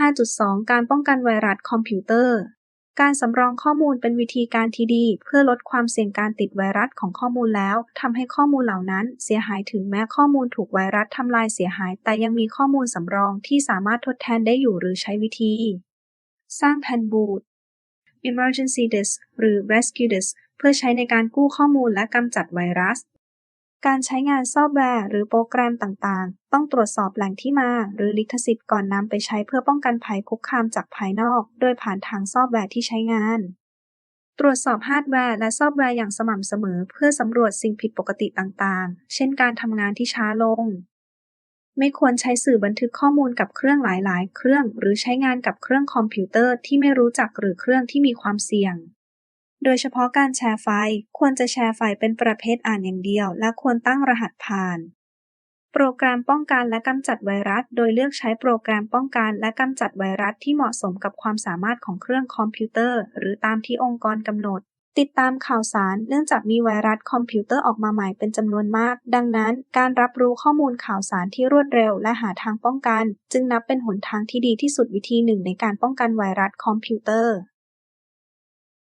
5.2 การป้องกันไวรัสคอมพิวเตอร์ การสำรองข้อมูลเป็นวิธีการที่ดี เพื่อลดความเสี่ยงการติดไวรัสของข้อมูลแล้วทำให้ข้อมูลเหล่านั้นเสียหายถึงแม้ข้อมูลถูกไวรัสทำลายเสียหาย แต่ยังมีข้อมูลสำรองที่สามารถทดแทนได้อยู่หรือใช้วิธี สร้างแผ่นบูต Emergency Disk หรือ Rescue Disk เพื่อใช้ในการกู้ข้อมูลและกำจัดไวรัส การใช้งานซอฟต์แวร์หรือโปรแกรมต่างๆ ต้องตรวจสอบแหล่งที่มาหรือลิขสิทธิ์ก่อนนำไปใช้เพื่อป้องกันภัยคุกคามจากภายนอก โดยผ่านทางซอฟต์แวร์ที่ใช้งาน ตรวจสอบฮาร์ดแวร์และซอฟต์แวร์อย่างสม่ำเสมอ เพื่อสำรวจสิ่งผิดปกติต่างๆ เช่นการทำงานที่ช้าลง ไม่ควรใช้สื่อบันทึกข้อมูลกับเครื่องหลายๆ เครื่อง หรือใช้งานกับเครื่องคอมพิวเตอร์ที่ไม่รู้จักหรือเครื่องที่มีความเสี่ยง โดยเฉพาะการแชร์ไฟล์ควรจะแชร์ไฟล์เป็นประเภทอ่านอย่างเดียว และควรตั้งรหัสผ่าน โปรแกรมป้องกันและกำจัดไวรัส โดยเลือกใช้โปรแกรมป้องกันและกำจัดไวรัสที่เหมาะสมกับความสามารถของเครื่องคอมพิวเตอร์ หรือตามที่องค์กรกำหนด ติดตามข่าวสาร เนื่องจากมีไวรัสคอมพิวเตอร์ออกมาใหม่เป็นจำนวนมาก ดังนั้น การรับรู้ข้อมูลข่าวสารที่รวดเร็ว และหาทางป้องกัน จึงนับเป็นหนทางที่ดีที่สุดวิธีหนึ่งในการป้องกันไวรัสคอมพิวเตอร์